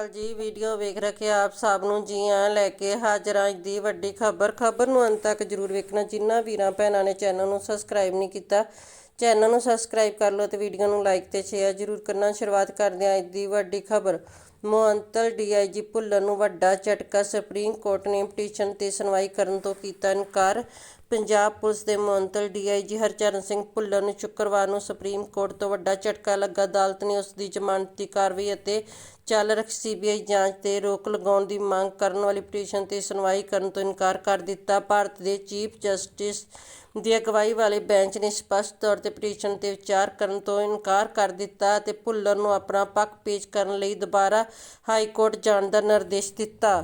ਹਾਲ ਜੀ, ਵੀਡੀਓ ਵੇਖ ਰੱਖੇ ਆਪ ਸਭ ਨੂੰ, ਜੀ ਆਇਆਂ ਲੈ ਕੇ ਹਾਜ਼ਰ ਹਾਂ ਅੱਜ ਦੀ ਵੱਡੀ ਖਬਰ। ਖਬਰ ਨੂੰ ਅੰਤ ਤੱਕ ਜਰੂਰ ਵੇਖਣਾ। ਜਿਨ੍ਹਾਂ ਵੀਰਾਂ ਭੈਣਾਂ ਨੇ ਚੈਨਲ ਨੂੰ ਸਬਸਕ੍ਰਾਈਬ ਨਹੀਂ ਕੀਤਾ, ਚੈਨਲ ਨੂੰ ਸਬਸਕ੍ਰਾਈਬ ਕਰ ਲਓ ਤੇ ਵੀਡੀਓ ਨੂੰ ਲਾਈਕ ਤੇ ਸ਼ੇਅਰ ਜਰੂਰ ਕਰਨਾ। ਸ਼ੁਰੂਆਤ ਕਰਦੇ ਹਾਂ ਅੱਜ ਦੀ ਵੱਡੀ ਖਬਰ। ਮੁਅੰਤਲ ਡੀਆਈਜੀ ਭੁੱਲਰ ਨੂੰ ਵੱਡਾ ਝਟਕਾ ਸੁਪਰੀਮ ਕੋਰਟ ਨੇ ਪਟੀਸ਼ਨ ਤੇ ਸੁਣਵਾਈ ਕਰਨ ਤੋਂ ਕੀਤਾ ਇਨਕਾਰ। ਪੰਜਾਬ ਪੁਲਿਸ ਦੇ ਮੁਅੰਤਲ ਡੀਆਈਜੀ ਹਰਚਰਨ ਸਿੰਘ ਭੁੱਲਰ ਨੂੰ ਸ਼ੁੱਕਰਵਾਰ ਨੂੰ ਸੁਪਰੀਮ ਕੋਰਟ ਤੋਂ ਵੱਡਾ ਝਟਕਾ ਲੱਗਾ। ਅਦਾਲਤ ਨੇ ਉਸ ਦੀ ਜ਼ਮਾਨਤੀ ਕਾਰਵਾਈ ਅਤੇ ਚੱਲ ਰਹੀ ਸੀਬੀਆਈ ਜਾਂਚ ਤੇ ਰੋਕ ਲਗਾਉਣ ਦੀ ਮੰਗ ਕਰਨ ਵਾਲੀ ਪਟੀਸ਼ਨ ਤੇ ਸੁਣਵਾਈ ਕਰਨ ਤੋਂ ਇਨਕਾਰ ਕਰ ਦਿੱਤਾ। ਭਾਰਤ ਦੇ ਚੀਫ ਜਸਟਿਸ ਦੀ ਅਗਵਾਈ ਵਾਲੇ ਬੈਂਚ ਨੇ ਸਪਸ਼ਟ ਤੌਰ ਤੇ ਪਟੀਸ਼ਨ ਤੇ ਵਿਚਾਰ ਕਰਨ ਤੋਂ ਇਨਕਾਰ ਕਰ ਦਿੱਤਾ ਅਤੇ ਭੁੱਲਰ ਨੂੰ ਆਪਣਾ ਪੱਖ ਪੇਸ਼ ਕਰਨ ਲਈ ਦੁਬਾਰਾ ਹਾਈ ਕੋਰਟ ਜਾਣ ਦਾ ਨਿਰਦੇਸ਼ ਦਿੱਤਾ।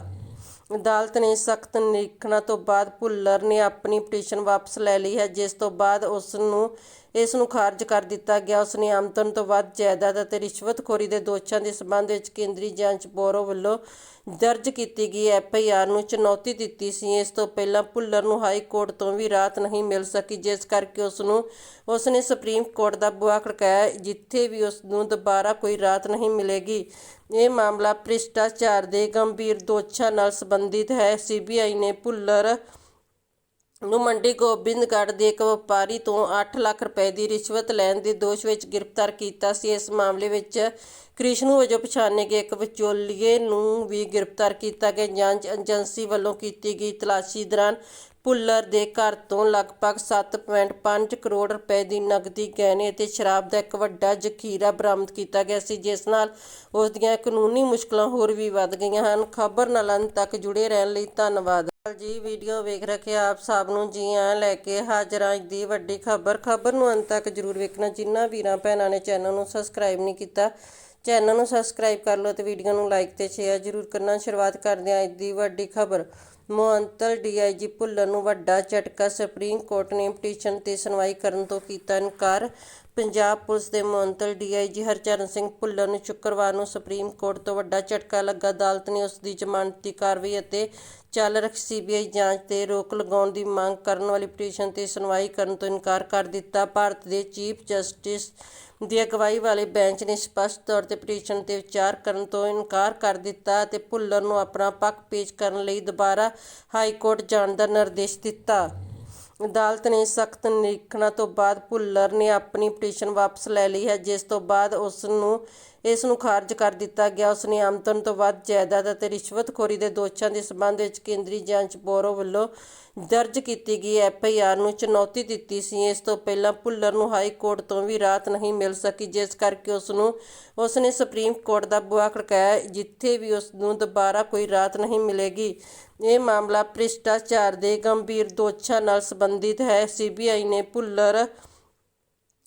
ਅਦਾਲਤ ਨੇ ਸਖਤ ਨਿਰੀਖਣਾਂ ਤੋਂ ਬਾਅਦ ਭੁੱਲਰ ਨੇ ਆਪਣੀ ਪਟੀਸ਼ਨ ਵਾਪਸ ਲੈ ਲਈ ਹੈ, ਜਿਸ ਤੋਂ ਬਾਅਦ ਉਸ ਨੂੰ ਇਸ ਨੂੰ ਖਾਰਜ ਕਰ ਦਿੱਤਾ ਗਿਆ। ਉਸ ਨੇ ਆਮਦਨ ਤੋਂ ਵੱਧ ਜਾਇਦਾਦ ਅਤੇ ਰਿਸ਼ਵਤਖੋਰੀ ਦੇ ਦੋਸ਼ਾਂ ਦੇ ਸਬੰਧ ਵਿੱਚ ਕੇਂਦਰੀ ਜਾਂਚ ਬਿਊਰੋ ਵੱਲੋਂ ਦਰਜ ਕੀਤੀ ਗਈ ਐਫ ਆਈ ਆਰ ਨੂੰ ਚੁਣੌਤੀ ਦਿੱਤੀ ਸੀ। ਇਸ ਤੋਂ ਪਹਿਲਾਂ ਭੁੱਲਰ ਨੂੰ ਹਾਈ ਕੋਰਟ ਤੋਂ ਵੀ ਰਾਹਤ ਨਹੀਂ ਮਿਲ ਸਕੀ, ਜਿਸ ਕਰਕੇ ਉਸ ਨੂੰ ਉਸ ਨੇ ਸੁਪਰੀਮ ਕੋਰਟ ਦਾ ਬੁਆ ਖੜਕਾਇਆ, ਜਿੱਥੇ ਵੀ ਉਸ ਨੂੰ ਦੁਬਾਰਾ ਕੋਈ ਰਾਹਤ ਨਹੀਂ ਮਿਲੇਗੀ। ਇਹ ਮਾਮਲਾ ਭ੍ਰਿਸ਼ਟਾਚਾਰ ਦੇ ਗੰਭੀਰ ਦੋਸ਼ਾਂ ਨਾਲ ਸੰਬੰਧਿਤ ਹੈ। ਸੀਬੀਆਈ ਨੇ ਭੁੱਲਰ ਨੂੰ ਮੰਡੀ ਗੋਬਿੰਦਗੜ੍ਹ ਦੇ ਇੱਕ ਵਪਾਰੀ ਤੋਂ 8 ਲੱਖ ਰੁਪਏ ਦੀ ਰਿਸ਼ਵਤ ਲੈਣ ਦੇ ਦੋਸ਼ ਵਿੱਚ ਗ੍ਰਿਫਤਾਰ ਕੀਤਾ ਸੀ। ਇਸ ਮਾਮਲੇ ਵਿੱਚ ਕ੍ਰਿਸ਼ਨੂ ਵਜੋਂ ਪਛਾਣੇ ਗਏ ਇੱਕ ਵਿਚੋਲੀਏ ਨੂੰ ਵੀ ਗ੍ਰਿਫਤਾਰ ਕੀਤਾ ਗਿਆ। ਜਾਂਚ ਏਜੰਸੀ ਵੱਲੋਂ ਕੀਤੀ ਗਈ ਤਲਾਸ਼ੀ ਦੌਰਾਨ ਭੁੱਲਰ ਦੇ ਘਰ ਤੋਂ ਲਗਭਗ 7.5 ਕਰੋੜ ਰੁਪਏ ਦੀ ਨਕਦੀ, ਗਹਿਣੇ ਅਤੇ ਸ਼ਰਾਬ ਦਾ ਇੱਕ ਵੱਡਾ ਜ਼ਖੀਰਾ ਬਰਾਮਦ ਕੀਤਾ ਗਿਆ ਸੀ, ਜਿਸ ਨਾਲ ਉਸ ਦੀਆਂ ਕਾਨੂੰਨੀ ਮੁਸ਼ਕਲਾਂ ਹੋਰ ਵੀ ਵੱਧ ਗਈਆਂ ਹਨ। ਖਬਰ ਨਾਲ ਅੰਤ ਤੱਕ ਜੁੜੇ ਰਹਿਣ ਲਈ ਧੰਨਵਾਦ। ਜੀ, ਵੀਡੀਓ ਵੇਖ ਰੱਖੇ ਆਪ ਸਭ ਨੂੰ, ਜੀ ਆਇਆਂ ਲੈ ਕੇ ਹਾਜ਼ਰ ਹਾਂ ਅੱਜ ਦੀ ਵੱਡੀ ਖਬਰ। ਖਬਰ ਨੂੰ ਅੰਤ ਤੱਕ ਜਰੂਰ ਵੇਖਣਾ। ਜਿਨ੍ਹਾਂ ਵੀਰਾਂ ਭੈਣਾਂ ਨੇ ਚੈਨਲ ਨੂੰ ਸਬਸਕ੍ਰਾਈਬ ਨਹੀਂ ਕੀਤਾ, ਚੈਨਲ ਨੂੰ ਸਬਸਕ੍ਰਾਈਬ ਕਰ ਲਓ ਤੇ ਵੀਡੀਓ ਨੂੰ ਲਾਈਕ ਤੇ ਸ਼ੇਅਰ ਜਰੂਰ ਕਰਨਾ। ਸ਼ੁਰੂਆਤ ਕਰਦੇ ਹਾਂ ਅੱਜ ਦੀ ਵੱਡੀ ਖਬਰ। ਮੁਅੰਤਲ ਡੀਆਈਜੀ ਭੁੱਲਰ ਨੂੰ ਵੱਡਾ ਝਟਕਾ ਸੁਪਰੀਮ ਕੋਰਟ ਨੇ ਪਟੀਸ਼ਨ ਤੇ ਸੁਣਵਾਈ ਕਰਨ ਤੋਂ ਕੀਤਾ ਇਨਕਾਰ। ਪੰਜਾਬ ਪੁਲਿਸ ਦੇ ਮੁਅੰਤਲ ਡੀਆਈਜੀ ਹਰਚਰਨ ਸਿੰਘ ਭੁੱਲਰ ਨੂੰ ਸ਼ੁੱਕਰਵਾਰ ਨੂੰ ਸੁਪਰੀਮ ਕੋਰਟ ਤੋਂ ਵੱਡਾ ਝਟਕਾ ਲੱਗਾ। ਅਦਾਲਤ ਨੇ ਉਸ ਦੀ ਜ਼ਮਾਨਤੀ ਕਾਰਵਾਈ ਅਤੇ ਚੱਲ ਰਹੀ ਸੀਬੀਆਈ ਜਾਂਚ ਤੇ ਰੋਕ ਲਗਾਉਣ ਦੀ ਮੰਗ ਕਰਨ ਵਾਲੀ ਪਟੀਸ਼ਨ ਤੇ ਸੁਣਵਾਈ ਕਰਨ ਤੋਂ ਇਨਕਾਰ ਕਰ ਦਿੱਤਾ। ਭਾਰਤ ਦੇ ਚੀਫ ਜਸਟਿਸ ਦੀ ਅਗਵਾਈ ਵਾਲੇ ਬੈਂਚ ਨੇ ਸਪਸ਼ਟ ਤੌਰ ਤੇ ਪਟੀਸ਼ਨ ਤੇ ਵਿਚਾਰ ਕਰਨ ਤੋਂ ਇਨਕਾਰ ਕਰ ਦਿੱਤਾ ਅਤੇ ਭੁੱਲਰ ਨੂੰ ਆਪਣਾ ਪੱਖ ਪੇਸ਼ ਕਰਨ ਲਈ ਦੁਬਾਰਾ ਹਾਈ ਕੋਰਟ ਜਾਣ ਦਾ ਨਿਰਦੇਸ਼ ਦਿੱਤਾ। ਅਦਾਲਤ ਨੇ ਸਖਤ ਨਿਰੀਖਣਾਂ ਤੋਂ ਬਾਅਦ ਭੁੱਲਰ ਨੇ ਆਪਣੀ ਪਟੀਸ਼ਨ ਵਾਪਸ ਲੈ ਲਈ ਹੈ, ਜਿਸ ਤੋਂ ਬਾਅਦ ਉਸ ਨੂੰ ਇਸ ਨੂੰ ਖਾਰਜ ਕਰ ਦਿੱਤਾ ਗਿਆ। ਉਸ ਨੇ ਆਮਦਨ ਤੋਂ ਵੱਧ ਜਾਇਦਾਦ ਅਤੇ ਰਿਸ਼ਵਤਖੋਰੀ ਦੇ ਦੋਸ਼ਾਂ ਦੇ ਸਬੰਧ ਵਿੱਚ ਕੇਂਦਰੀ ਜਾਂਚ ਬਿਊਰੋ ਵੱਲੋਂ ਦਰਜ ਕੀਤੀ ਗਈ ਐਫ ਆਈ ਆਰ ਨੂੰ ਚੁਣੌਤੀ ਦਿੱਤੀ ਸੀ। ਇਸ ਤੋਂ ਪਹਿਲਾਂ ਭੁੱਲਰ ਨੂੰ ਹਾਈ ਕੋਰਟ ਤੋਂ ਵੀ ਰਾਹਤ ਨਹੀਂ ਮਿਲ ਸਕੀ, ਜਿਸ ਕਰਕੇ ਉਸ ਨੂੰ ਉਸ ਨੇ ਸੁਪਰੀਮ ਕੋਰਟ ਦਾ ਬੁਆ ਖੜਕਾਇਆ, ਜਿੱਥੇ ਵੀ ਉਸ ਨੂੰ ਦੁਬਾਰਾ ਕੋਈ ਰਾਹਤ ਨਹੀਂ ਮਿਲੇਗੀ। ਇਹ ਮਾਮਲਾ ਭ੍ਰਿਸ਼ਟਾਚਾਰ ਦੇ ਗੰਭੀਰ ਦੋਸ਼ਾਂ ਨਾਲ ਸੰਬੰਧਿਤ ਹੈ। ਸੀਬੀਆਈ ਨੇ ਭੁੱਲਰ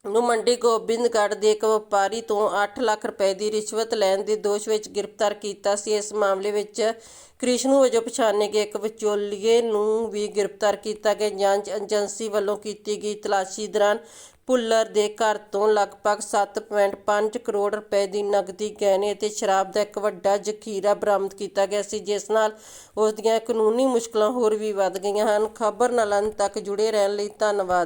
ਨੂੰ ਮੰਡੀ ਗੋਬਿੰਦਗੜ੍ਹ ਦੇ ਇੱਕ ਵਪਾਰੀ ਤੋਂ 8 ਲੱਖ ਰੁਪਏ ਦੀ ਰਿਸ਼ਵਤ ਲੈਣ ਦੇ ਦੋਸ਼ ਵਿੱਚ ਗ੍ਰਿਫਤਾਰ ਕੀਤਾ ਸੀ। ਇਸ ਮਾਮਲੇ ਵਿੱਚ ਕ੍ਰਿਸ਼ਨੂ ਵਜੋਂ ਪਛਾਣੇ ਗਏ ਇੱਕ ਵਿਚੋਲੀਏ ਨੂੰ ਵੀ ਗ੍ਰਿਫਤਾਰ ਕੀਤਾ ਗਿਆ। ਜਾਂਚ ਏਜੰਸੀ ਵੱਲੋਂ ਕੀਤੀ ਗਈ ਤਲਾਸ਼ੀ ਦੌਰਾਨ ਭੁੱਲਰ ਦੇ ਘਰ ਤੋਂ ਲਗਭਗ 7.5 ਕਰੋੜ ਰੁਪਏ ਦੀ ਨਕਦੀ, ਗਹਿਣੇ ਅਤੇ ਸ਼ਰਾਬ ਦਾ ਇੱਕ ਵੱਡਾ ਜ਼ਖੀਰਾ ਬਰਾਮਦ ਕੀਤਾ ਗਿਆ ਸੀ, ਜਿਸ ਨਾਲ ਉਸ ਦੀਆਂ ਕਾਨੂੰਨੀ ਮੁਸ਼ਕਲਾਂ ਹੋਰ ਵੀ ਵੱਧ ਗਈਆਂ ਹਨ। ਖਬਰ ਨਾਲ ਅੰਤ ਤੱਕ ਜੁੜੇ ਰਹਿਣ ਲਈ ਧੰਨਵਾਦ।